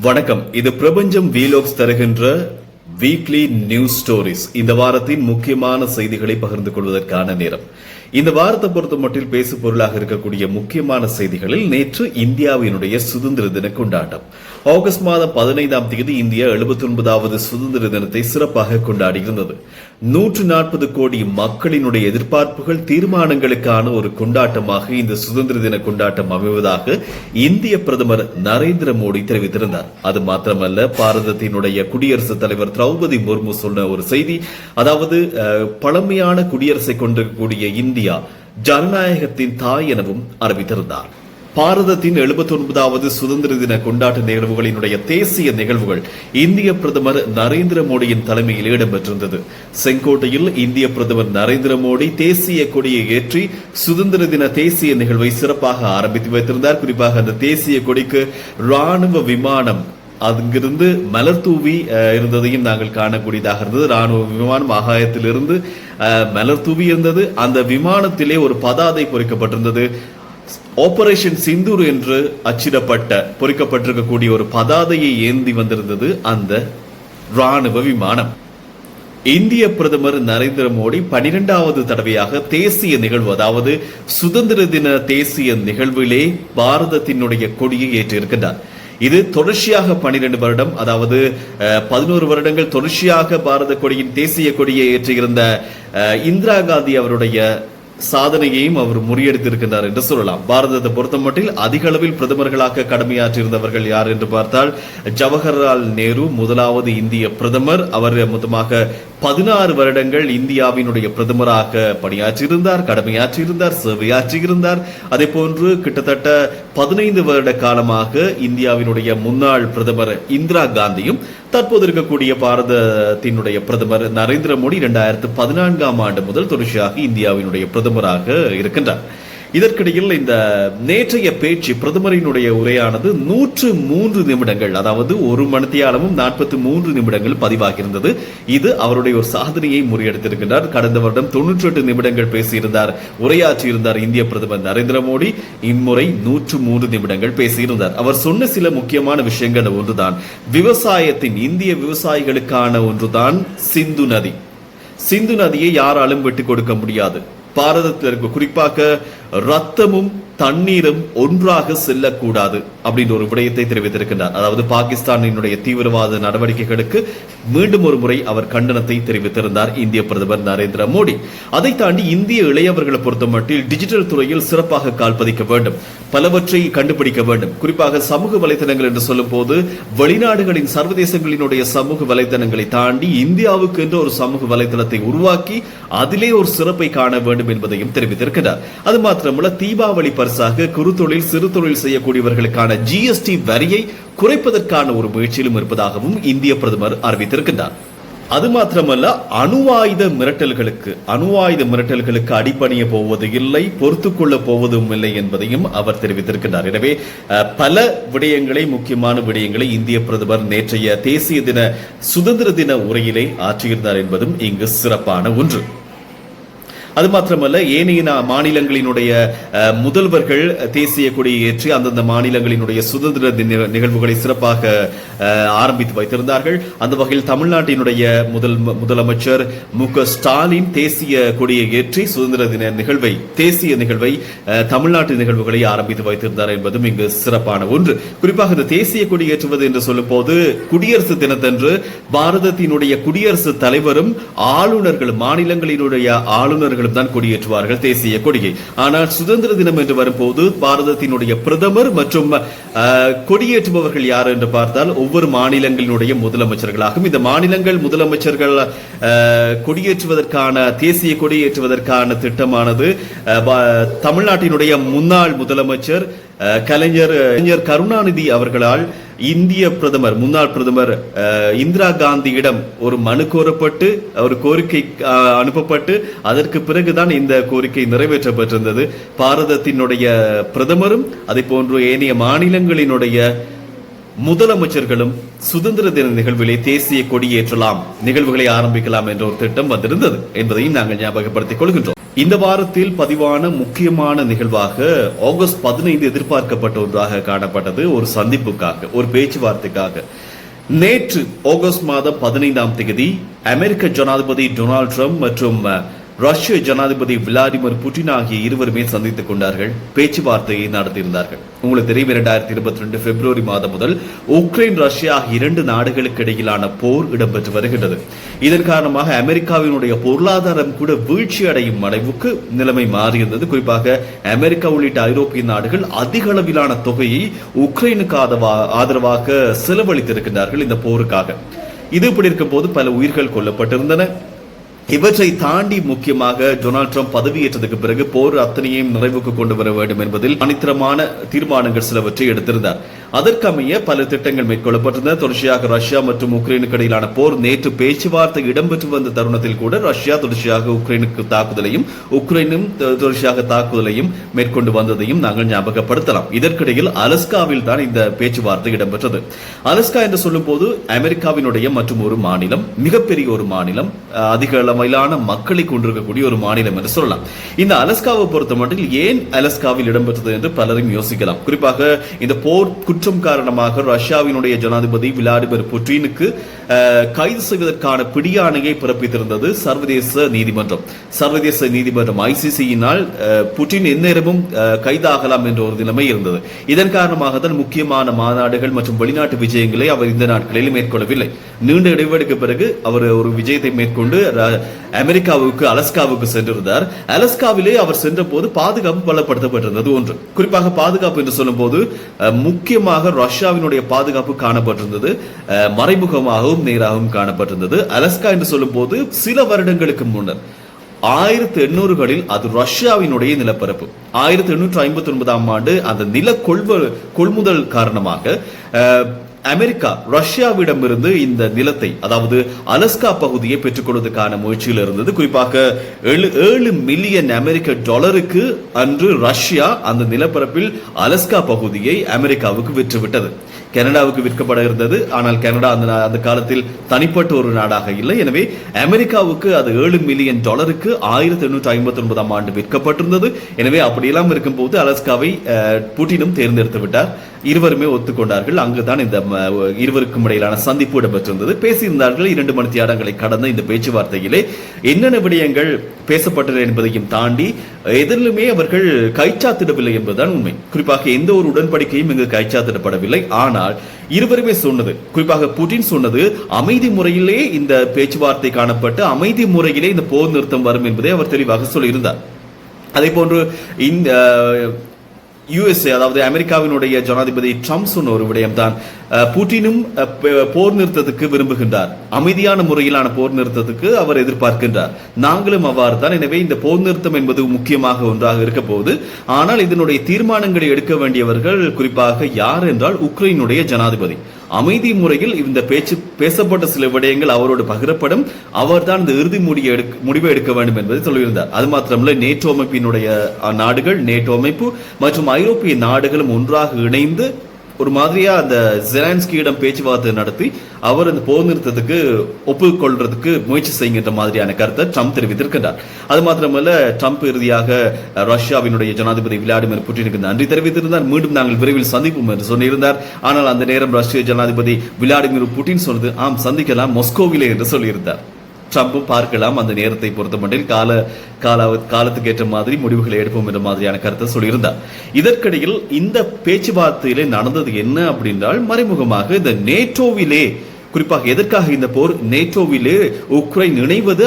வணக்கம். இது பிரபஞ்சம் வீலோக்ஸ் தருகின்ற வீக்லி நியூஸ் ஸ்டோரிஸ் இந்த வாரத்தின் முக்கியமான செய்திகளை பகிர்ந்து கொள்வதற்கான நேரம். இந்த வாரத்தை பொறுத்த மட்டில் பேசு பொருளாக இருக்கக்கூடிய முக்கியமான செய்திகளில் நேற்று இந்தியாவினுடைய சுதந்திர தின கொண்டாட்டம். ஆகஸ்ட் மாதம் பதினைந்தாம் தேதி இந்தியா எழுபத்தி ஒன்பதாவது சுதந்திர தினத்தை சிறப்பாக கொண்டாடியிருந்தது நூற்று நாற்பது கோடி மக்களினுடைய எதிர்பார்ப்புகள் தீர்மானங்களுக்கான ஒரு கொண்டாட்டமாக இந்த சுதந்திர தின கொண்டாட்டம் அமைவதாக இந்திய பிரதமர் நரேந்திர மோடி தெரிவித்திருந்தார். அது மாத்திரமல்ல பாரதத்தினுடைய குடியரசுத் தலைவர் திரௌபதி முர்மு சொன்ன ஒரு செய்தி. அதாவது பழமையான குடியரசை கொண்டிருக்கக்கூடிய இந்திய இந்தியா ஜனநாயகத்தின் தாய் எனவும் அறிவித்திருந்தார். பாரதத்தின் 79வது சுதந்திர தின கொண்டாட்ட நிகழ்வுகளினுடைய தேசிய நிகழ்வுகள் இந்திய பிரதமர் நரேந்திர மோடியின் தலைமையில் இடம்பெற்றிருந்தது. செங்கோட்டையில் இந்திய பிரதமர் நரேந்திர மோடி தேசிய கொடியை ஏற்றி சுதந்திர தின தேசிய நிகழ்வை சிறப்பாக ஆரம்பித்து வைத்திருந்தார். குறிப்பாக அந்த தேசிய கொடிக்கு ராணுவ விமானம் அங்கிருந்து மலர் தூவி இருந்ததையும் நாங்கள் காணக்கூடியதாக இருந்தது. ராணுவ விமானம் ஆகாயத்திலிருந்து அஹ், மலர் தூவி இருந்தது. அந்த விமானத்திலே ஒரு பதாதை பொறிக்கப்பட்டிருந்தது. ஆபரேஷன் சிந்தூர் என்று அச்சிடப்பட்ட பொறிக்கப்பட்டிருக்கக்கூடிய ஒரு பதாதையை ஏந்தி வந்திருந்தது அந்த ராணுவ விமானம். இந்திய பிரதமர் நரேந்திர மோடி பனிரெண்டாவது தடவையாக தேசிய நிகழ்வு அதாவது சுதந்திர தின தேசிய நிகழ்விலே பாரதத்தினுடைய கொடியை ஏற்றிருக்கின்றார் இது தொடர்ச்சியாக பனிரெண்டு வருடம் அதாவது பதினோரு வருடங்கள் தொடர்ச்சியாக பாரத கொடியின் தேசிய கொடியை ஏற்றியிருந்த அஹ், இந்திரா காந்தி அவருடைய சாதனையையும் அவர் முறியடித்திருக்கின்றார் என்று சொல்லலாம். பாரதத்தை பொறுத்தமட்டில் அதிக அளவில் பிரதமர்களாக கடமையாற்றியிருந்தவர்கள் யார் என்று பார்த்தால் ஜவஹர்லால் நேரு முதலாவது இந்திய பிரதமர். அவர் மொத்தமாக பதினாறு வருடங்கள் இந்தியாவினுடைய பிரதமராக பணியாற்றியிருந்தார் கடமையாற்றியிருந்தார் சேவையாற்றியிருந்தார். அதே போன்று கிட்டத்தட்ட பதினைந்து வருட காலமாக இந்தியாவினுடைய முன்னாள் பிரதமர் இந்திரா காந்தியும் தற்போது இருக்கக்கூடிய பாரதத்தினுடைய பிரதமர் நரேந்திர மோடி இரண்டாயிரத்து பதினான்காம் ஆண்டு முதல் தொடர்ச்சியாக இந்தியாவினுடைய பிரதமராக இருக்கின்றார். இதற்கிடையில் இந்த நேற்றைய பேச்சு பிரதமரினுடைய உரையானது நூற்று மூன்று நிமிடங்கள் அதாவது ஒரு மணித்தியாலமும் நாற்பத்தி மூன்று நிமிடங்கள் பதிவாகியிருந்தது. இது அவருடைய ஒரு சாதனையை முறியடித்திருக்கின்றார். கடந்த வருடம் தொன்னூற்றி எட்டு நிமிடங்கள் பேசியிருந்தார் உரையாற்றியிருந்தார் இந்திய பிரதமர் நரேந்திர மோடி. இம்முறை நூற்று மூன்று நிமிடங்கள் பேசியிருந்தார். அவர் சொன்ன சில முக்கியமான விஷயங்கள் ஒன்றுதான். விவசாயத்தின் இந்திய விவசாயிகளுக்கான ஒன்றுதான் சிந்து நதி. சிந்து நதியை யாராலும் விட்டு கொடுக்க முடியாது. பாரதத்தில் இருக்க குறிப்பாக ரத்தமும் தண்ணீரும் ஒன்றாக செல்லக்கூடாது அப்படின்ற ஒரு விடயத்தை தெரிவித்திருக்கின்றார். அதாவது பாகிஸ்தானினுடைய தீவிரவாத நடவடிக்கைகளுக்கு மீண்டும் ஒரு முறை அவர் கண்டனத்தை தெரிவித்திருந்தார் இந்திய பிரதமர் நரேந்திர மோடி. அதை தாண்டி இந்திய இளையவர்களை பொறுத்தமட்டில் டிஜிட்டல் துறையில் சிறப்பாக கால் பதிக்க வேண்டும். பலவற்றை கண்டுபிடிக்க வேண்டும். குறிப்பாக சமூக வலைத்தளங்கள் என்று சொல்லும் போது வெளிநாடுகளின் சர்வதேசங்களினுடைய சமூக வலைதளங்களை தாண்டி இந்தியாவுக்கு என்று ஒரு சமூக வலைத்தளத்தை உருவாக்கி அதிலே ஒரு சிறப்பை காண வேண்டும் என்பதையும் தெரிவித்திருக்கிறார். அது மாத்திரம் மாத்திரமல்ல தீபாவளி பரிசாக குறுத்தொழில் சிறு தொழில் செய்யக்கூடியவர்களுக்கான ஜிஎஸ்டி வரியை குறைப்பதற்கான ஒரு முயற்சியிலும் இருப்பதாகவும் இந்திய பிரதமர் அறிவித்திருக்கின்றார். அது மாத்திரமல்ல அணு ஆயுத மிரட்டல்களுக்கு அணு ஆயுத மிரட்டல்களுக்கு அடிப்பணிய போவது இல்லை பொறுத்துக் கொள்ள போவதும் இல்லை என்பதையும் அவர் தெரிவித்திருக்கிறார் எனவே பல விடயங்களை முக்கியமான விடயங்களை இந்திய பிரதமர் நேற்றைய தேசிய தின சுதந்திர தின உரையிலே ஆற்றியிருந்தார் என்பதும் இங்கு சிறப்பான ஒன்று. அது மாத்திரமல்ல ஏனைய மாநிலங்களினுடைய முதல்வர்கள் தேசிய கொடியை ஏற்றி அந்தந்த மாநிலங்களினுடைய சுதந்திர தின நிகழ்வுகளை சிறப்பாக ஆரம்பித்து வைத்திருந்தார்கள். அந்த வகையில் தமிழ்நாட்டினுடைய முதல் முதலமைச்சர் மு. க. ஸ்டாலின் தேசிய கொடியை ஏற்றி சுதந்திர தின நிகழ்வை தேசிய நிகழ்வை தமிழ்நாட்டு நிகழ்வுகளை ஆரம்பித்து வைத்திருந்தார் என்பதும் இங்கு சிறப்பான ஒன்று. குறிப்பாக இந்த தேசிய கொடி ஏற்றுவது என்று சொல்லும் போது குடியரசு தினத்தன்று பாரதத்தினுடைய குடியரசு தலைவரும் ஆளுநர்களும் மாநிலங்களினுடைய அவர்களும் தான் கொடியேற்றுவார்கள் தேசிய கொடியை. ஆனால் சுதந்திர தினம் என்று வரும்போது பாரதத்தினுடைய பிரதமர் மற்றும் கொடியேற்றுபவர்கள் யார் என்று பார்த்தால் ஒவ்வொரு மாநிலங்களினுடைய முதலமைச்சர்களாகும். இந்த மாநிலங்கள் முதலமைச்சர்கள் கொடியேற்றுவதற்கான தேசிய கொடியேற்றுவதற்கான திட்டமானது தமிழ்நாட்டினுடைய முன்னாள் முதலமைச்சர் கலைஞர் கலைஞர் கருணாநிதி அவர்களால் இந்திய பிரதமர் முன்னாள் பிரதமர் அஹ், இந்திரா காந்தியிடம் ஒரு மனு கோரப்பட்டு ஒரு கோரிக்கை அனுப்பப்பட்டு அதற்கு பிறகுதான் இந்த கோரிக்கை நிறைவேற்றப்பட்டிருந்தது. பாரதத்தினுடைய பிரதமரும் அதே போன்று ஏனைய மாநிலங்களினுடைய முதலமைச்சர்களும் சுதந்திர தின நிகழ்விலே தேசிய கொடியேற்றலாம் நிகழ்வுகளை ஆரம்பிக்கலாம் என்ற ஒரு திட்டம் வந்திருந்தது என்பதையும் நாங்கள் ஞாபகப்படுத்திக் கொள்கின்றோம். இந்த வாரத்தில் பதிவான முக்கியமான நிகழ்வாக ஆகஸ்ட் பதினைந்து எதிர்பார்க்கப்பட்ட ஒன்றாக காணப்பட்டது. ஒரு சந்திப்புக்காக ஒரு பேச்சுவார்த்தைக்காக. நேற்று ஆகஸ்ட் மாதம் பதினைந்தாம் தேதி அமெரிக்க ஜனாதிபதி டொனால்ட் ட்ரம்ப் மற்றும் ரஷ்ய ஜனாதிபதி விளாடிமிர் புட்டின் ஆகிய இருவருமே சந்தித்துக் கொண்டார்கள். பேச்சுவார்த்தையை நடத்தியிருந்தார்கள். உங்களுக்கு தெரியும் இரண்டாயிரத்தி இருபத்தி ரெண்டு பிப்ரவரி மாதம் முதல் உக்ரைன் ரஷ்யா ஆகிய இரண்டு நாடுகளுக்கு இடையிலான போர் இடம்பெற்று வருகின்றது. இதன் காரணமாக அமெரிக்காவினுடைய பொருளாதாரம் கூட வீழ்ச்சி அடையும் அளவுக்கு நிலைமை மாறியிருந்தது. குறிப்பாக அமெரிக்கா உள்ளிட்ட ஐரோப்பிய நாடுகள் அதிக அளவிலான தொகையை உக்ரைனுக்கு ஆதரவாக செலவழித்திருக்கின்றார்கள் இந்த போருக்காக. இது இப்படி இருக்கும் போது பல உயிர்கள் கொல்லப்பட்டிருந்தன. இவற்றை தாண்டி முக்கியமாக டொனால்ட் ட்ரம்ப் பதவியேற்றதுக்கு பிறகு போர் அத்தனையும் நிறைவுக்கு கொண்டு வர வேண்டும் என்பதில் அனித்திரமான தீர்மானங்கள் சிலவற்றை எடுத்திருந்தார். அதற்கமைய பல திட்டங்கள் மேற்கொள்ளப்பட்டிருந்தன. தொடர்ச்சியாக ரஷ்யா மற்றும் உக்ரைனுக்கு இடையிலான போர் நேற்று பேச்சுவார்த்தை இடம்பெற்று வந்த தருணத்தில் கூட ரஷ்யா தொடர்ச்சியாக உக்ரைனுக்கு தாக்குதலையும் உக்ரைனும் தொடர்ச்சியாக தாக்குதலையும் மேற்கொண்டு வந்ததையும் நாங்கள் ஞாபகப்படுத்தலாம். இதற்கிடையில் அலஸ்காவில் தான் இந்த பேச்சுவார்த்தை இடம்பெற்றது. அலஸ்கா என்று சொல்லும் போது அமெரிக்காவினுடைய மற்றும் ஒரு மாநிலம் மிகப்பெரிய ஒரு மாநிலம் அஹ், அதிக அளவிலான மக்களை கொண்டிருக்கக்கூடிய ஒரு மாநிலம் என்று சொல்லலாம். இந்த அலஸ்காவை பொறுத்த மட்டும் ஏன் அலஸ்காவில் இடம்பெற்றது என்று பலரும் யோசிக்கலாம். குறிப்பாக இந்த போர் குற்றம் காரணமாக ரஷ்யாவினுடைய ஜனாதிபதி விளாடிமிர் புட்டினுக்கு கைது செய்வதற்கான பிடியாணையை பிறப்பித்திருந்தது சர்வதேச நீதிமன்றம். சர்வதேச நீதிமன்றம் ஐசிசியினால் புட்டின் எந்நேரமும் கைதாகலாம் என்ற ஒரு நிலைமை இருந்தது. இதன் காரணமாக தான் முக்கியமான மாநாடுகள் மற்றும் வெளிநாட்டு விஜயங்களை அவர் இந்த நாட்களில் மேற்கொள்ளவில்லை. நீண்ட இடைவெளிக்கு பிறகு அவர் ஒரு விஜயத்தை மேற்கொண்டு அமெரிக்காவுக்கு அலஸ்காவுக்கு சென்றிருந்தார். அலஸ்காவிலே அவர் சென்ற போது பாதுகாப்பு பலப்படுத்தப்பட்டிருந்தது ஒன்று. குறிப்பாக பாதுகாப்பு என்று சொல்லும் போது முக்கியமாக ரஷ்யாவினுடைய பாதுகாப்பு காணப்பட்டிருந்தது. மறைமுகமாகவும் மறைமுகமாகவும் நேராகவும் காணப்பட்டிருந்தது. அலஸ்கா என்று சொல்லும் போது சில வருடங்களுக்கு முன்னர். ஆயிரத்தி எண்ணூறுகளில் அது ரஷ்யாவினுடைய நிலப்பரப்பு. ஆயிரத்தி எண்ணூற்றி ஐம்பத்தி ஒன்பதாம் ஆண்டு அந்த நில கொள்வ கொள்முதல் காரணமாக அஹ், அமெரிக்கா ரஷ்யாவிடமிருந்து இந்த நிலத்தை அதாவது அலஸ்கா பகுதியை பெற்றுக்கொள்வதற்கான முயற்சியில் இருந்தது. குறிப்பாக ஏழு ஏழு மில்லியன் அமெரிக்க டாலருக்கு அன்று ரஷ்யா அந்த நிலப்பரப்பில் அலஸ்கா பகுதியை அமெரிக்காவுக்கு விற்றுவிட்டது. கனடாவுக்கு விற்கப்பட இருந்தது ஆனால் கனடா அந்த நா- அந்த காலத்தில் தனிப்பட்ட ஒரு நாடாக இல்லை. எனவே அமெரிக்காவுக்கு அது ஏழு மில்லியன் டாலருக்கு ஆயிரத்தி எண்ணூற்றி ஐம்பத்தி ஒன்பதாம் ஆண்டு விற்கப்பட்டிருந்தது. எனவே அப்படியெல்லாம் இருக்கும்போது அலஸ்காவை புட்டினும் தேர்ந்தெடுத்து விட்டார். இருவருமே ஒத்துக்கொண்டார்கள். அங்குதான் இந்த ம, இருவருக்கும் இடையிலான சந்திப்பு இடம்பெற்றிருந்தது. பேசியிருந்தார்கள். இரண்டு மணி தியாடங்களை கடந்த இந்த பேச்சுவார்த்தையிலே என்னென்ன விடயங்கள் பேசப்பட்டன என்பதையும் தாண்டி எதிலுமே அவர்கள் கைச்சாத்திடவில்லை என்பதுதான் உண்மை. குறிப்பாக எந்த ஒரு உடன்படிக்கையும் இங்கு கைச்சாத்திடப்படவில்லை. ஆனால் இருவருமே சொன்னது குறிப்பாக புட்டின் சொன்னது அமைதி முறையிலே இந்த பேச்சுவார்த்தை காணப்பட்டு அமைதி முறையிலே இந்த போர் நிறுத்தம் வரும் என்பதை அவர் தெளிவாக சொல்லியிருந்தார். அதே போன்று இந்த யுஎஸ்ஏ அதாவது அமெரிக்காவினுடைய ஜனாதிபதி ட்ரம்ப் சொன்ன ஒரு விடயம்தான். புட்டினும் போர் நிறுத்தத்துக்கு விரும்புகின்றார். அமைதியான முறையிலான போர் நிறுத்தத்துக்கு அவர் எதிர்பார்க்கின்றார். நாங்களும் அவ்வாறு தான் எனவே இந்த போர் நிறுத்தம் என்பது முக்கியமாக ஒன்றாக இருக்க போகுது. ஆனால் இதனுடைய தீர்மானங்களை எடுக்க வேண்டியவர்கள் குறிப்பாக யார் என்றால் உக்ரைனுடைய ஜனாதிபதி. அமைதி முறையில் இந்த பேச்சு பேசப்பட்ட சில விடயங்கள் அவரோடு பகிரப்படும். அவர்தான் இந்த இறுதி முடிய முடிவை எடுக்க வேண்டும் என்பதை சொல்லியிருந்தார். அது மாத்திரமல்ல நேட்டோ அமைப்பினுடைய நாடுகள் நேட்டோ அமைப்பு மற்றும் ஐரோப்பிய நாடுகளும் ஒன்றாக இணைந்து ஒரு மாதிரியா அந்த ஜெலான்ஸ்கியிடம் பேச்சுவார்த்தை நடத்தி அவர் அந்த போர் நிறுத்தத்துக்கு ஒப்புக்கொள்றதுக்கு முயற்சி செய்கின்ற மாதிரியான கருத்தை ட்ரம்ப் தெரிவித்திருக்கின்றார். அது மாத்திரமல்ல ட்ரம்ப் இறுதியாக ரஷ்யாவினுடைய ஜனாதிபதி விளாடிமிர் புட்டினுக்கு நன்றி தெரிவித்திருந்தார். மீண்டும் நாங்கள் விரைவில் சந்திப்போம் என்று சொல்லியிருந்தார். ஆனால் அந்த நேரம் ரஷ்ய ஜனாதிபதி விளாடிமிர் புட்டின் சொன்னது ஆம் சந்திக்கலாம் மொஸ்கோவிலே என்று சொல்லியிருந்தார். ட்ரம்பும் பார்க்கலாம். அந்த நேரத்தை பொறுத்தமட்டில் கால கால காலத்துக்கு ஏற்ற மாதிரி முடிவுகளை எடுப்போம் என்ற மாதிரியான கருத்தை சொல்லியிருந்தார். இதற்கிடையில் இந்த பேச்சுவார்த்தையிலே நடந்தது என்ன அப்படின்றால் மறைமுகமாக இந்த நேட்டோவிலே குறிப்பாக எதற்காக இந்த போர் நேட்டோவிலே உக்ரைன் இணைவது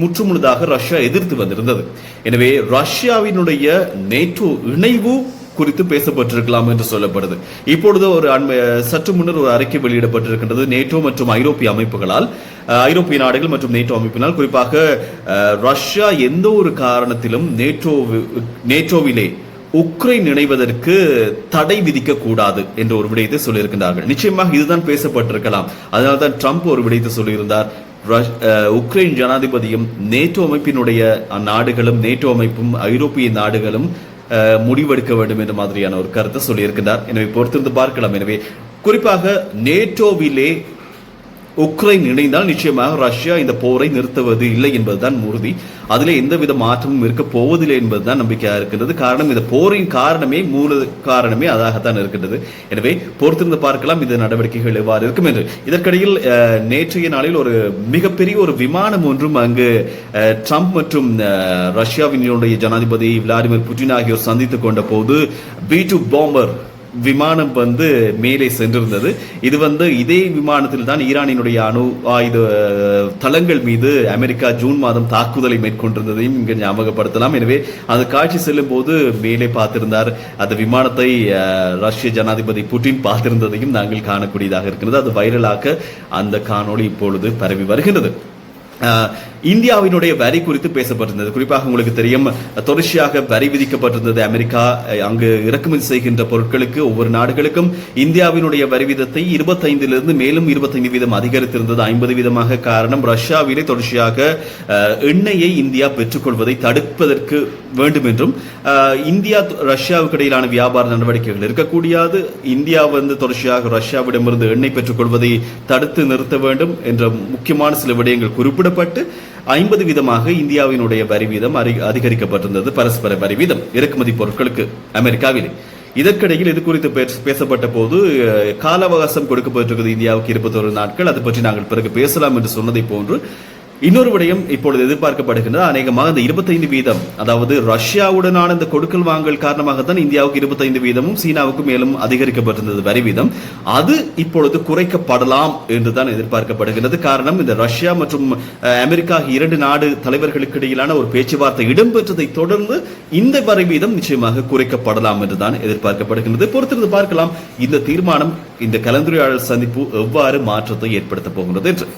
முற்றுமுழுதாக ரஷ்யா எதிர்த்து வந்திருந்தது. எனவே ரஷ்யாவினுடைய நேட்டோ இணைவு குறித்து பேசப்பட்டிருக்கலாம் என்று சொல்லப்படுது. இப்பொழுது ஒரு அண்மை சற்று முன்னர் ஒரு அறிக்கை வெளியிடப்பட்டிருக்கின்றது. நேட்டோ மற்றும் ஐரோப்பிய அமைப்புகளால் ஐரோப்பிய நாடுகள் மற்றும் நேட்டோ அமைப்பினால் குறிப்பாக ரஷ்யா எந்த ஒரு காரணத்திலும் நேட்டோ நேட்டோவிலே உக்ரைன் இணைவதற்கு தடை விதிக்க கூடாது என்ற ஒரு விடயத்தை சொல்லியிருக்கின்றார்கள். நிச்சயமாக இதுதான் பேசப்பட்டிருக்கலாம். அதனால்தான் ட்ரம்ப் ஒரு விடயத்தை சொல்லியிருந்தார். ரஷ்- உக்ரைன் ஜனாதிபதியும் நேட்டோ அமைப்பினுடைய நாடுகளும் நேட்டோ அமைப்பும் ஐரோப்பிய நாடுகளும் முடிவெடுக்க வேண்டும் என்ற மாதிரியான ஒரு கருத்தை சொல்லியிருக்கிறார் எனவே பொறுத்திருந்து பார்க்கலாம். எனவே குறிப்பாக நேட்டோவிலே உக்ரைன் இணைந்தால் நிச்சயமாக ரஷ்யா இந்த போரை நிறுத்துவது இல்லை என்பதுதான் உறுதி. அதில் எந்தவித மாற்றமும் இருக்க போவதில்லை என்பதுதான் நம்பிக்கையாக இருக்கின்றது. காரணம் இந்த போரின் காரணமே மூல காரணமே அதாகத்தான் இருக்கின்றது. எனவே பொறுத்திருந்து பார்க்கலாம் இந்த நடவடிக்கைகள் எவ்வாறு இருக்கும் என்று. இதற்கிடையில் நேற்றைய நாளில் ஒரு மிகப்பெரிய ஒரு விமானம் ஒன்றும் அங்கு ட்ரம்ப் மற்றும் ரஷ்யாவினுடைய ஜனாதிபதி விளாடிமிர் புட்டின் ஆகியோர் சந்தித்துக் கொண்ட போது பி டு பாம்பர் விமானம் வந்து மேலே சென்றிருந்தது. இது வந்து இதே விமானத்தில் தான் ஈரானினுடைய அணு ஆயுத தளங்கள் மீது அமெரிக்கா ஜூன் மாதம் தாக்குதலை மேற்கொண்டிருந்ததையும் இங்கு ஞாபகப்படுத்தலாம். எனவே அது காட்சி செல்லும் போது மேலே பார்த்திருந்தார். அந்த விமானத்தை ரஷ்ய ஜனாதிபதி புட்டின் பார்த்திருந்ததையும் நாங்கள் காணக்கூடியதாக இருக்கிறது. அது வைரலாக அந்த காணொளி இப்பொழுது பரவி வருகின்றது இந்தியாவினுடைய வரி குறித்து பேசப்பட்டிருந்தது. குறிப்பாக உங்களுக்கு தெரியும் தொடர்ச்சியாக வரி விதிக்கப்பட்டிருந்தது அமெரிக்கா அங்கு இறக்குமதி செய்கின்ற பொருட்களுக்கு ஒவ்வொரு நாடுகளுக்கும் இந்தியாவினுடைய வரி வீதத்தை இருபத்தைந்திலிருந்து மேலும் இருபத்தைந்து வீதம் அதிகரித்திருந்தது. ஐம்பது வீதமாக காரணம் ரஷ்யாவிலே தொடர்ச்சியாக எண்ணெயை இந்தியா பெற்றுக்கொள்வதை தடுப்பதற்கு வேண்டும் என்றும் இந்தியா ரஷ்யாவுக்கு இடையிலான வியாபார நடவடிக்கைகள் இருக்கக்கூடியது. இந்தியா வந்து தொடர்ச்சியாக ரஷ்யாவிடமிருந்து எண்ணெய் பெற்றுக்கொள்வதை தடுத்து நிறுத்த வேண்டும் என்ற முக்கியமான சில விடயங்கள் குறிப்பிடப்பட்டு ஐம்பது வீதமாக இந்தியாவினுடைய வரி வீதம் அதிகரிக்கப்பட்டிருந்தது பரஸ்பர வரி வீதம் இறக்குமதி பொருட்களுக்கு அமெரிக்காவிலே. இதற்கிடையில் இது குறித்து பேச- பேசப்பட்ட போது கால அவகாசம் கொடுக்கப்பட்டிருக்கிறது இந்தியாவுக்கு இருபத்தொரு நாட்கள். அது பற்றி நாங்கள் பிறகு பேசலாம் என்று சொன்னதை போன்று இன்னொரு விடயம் இப்பொழுது எதிர்பார்க்கப்படுகின்றது. அநேகமாக இந்த இருபத்தைந்து வீதம் அதாவது ரஷ்யாவுடனான இந்த கொடுக்கல் வாங்கல் காரணமாக தான் இந்தியாவுக்கு இருபத்தைந்து வீதமும் சீனாவுக்கு மேலும் அதிகரிக்கப்பட்டிருந்தது வரி வீதம். அது இப்பொழுது குறைக்கப்படலாம் என்றுதான் எதிர்பார்க்கப்படுகிறது காரணம் இந்த ரஷ்யா மற்றும் அமெரிக்கா இரண்டு நாடு தலைவர்களுக்கு இடையிலான ஒரு பேச்சுவார்த்தை இடம்பெற்றதை தொடர்ந்து இந்த வரி வீதம் நிச்சயமாக குறைக்கப்படலாம் என்றுதான் எதிர்பார்க்கப்படுகின்றது. பொறுத்திருந்து பார்க்கலாம் இந்த தீர்மானம் இந்த கலந்துரையாடல் சந்திப்பு எவ்வாறு மாற்றத்தை ஏற்படுத்தப் போகின்றது என்று.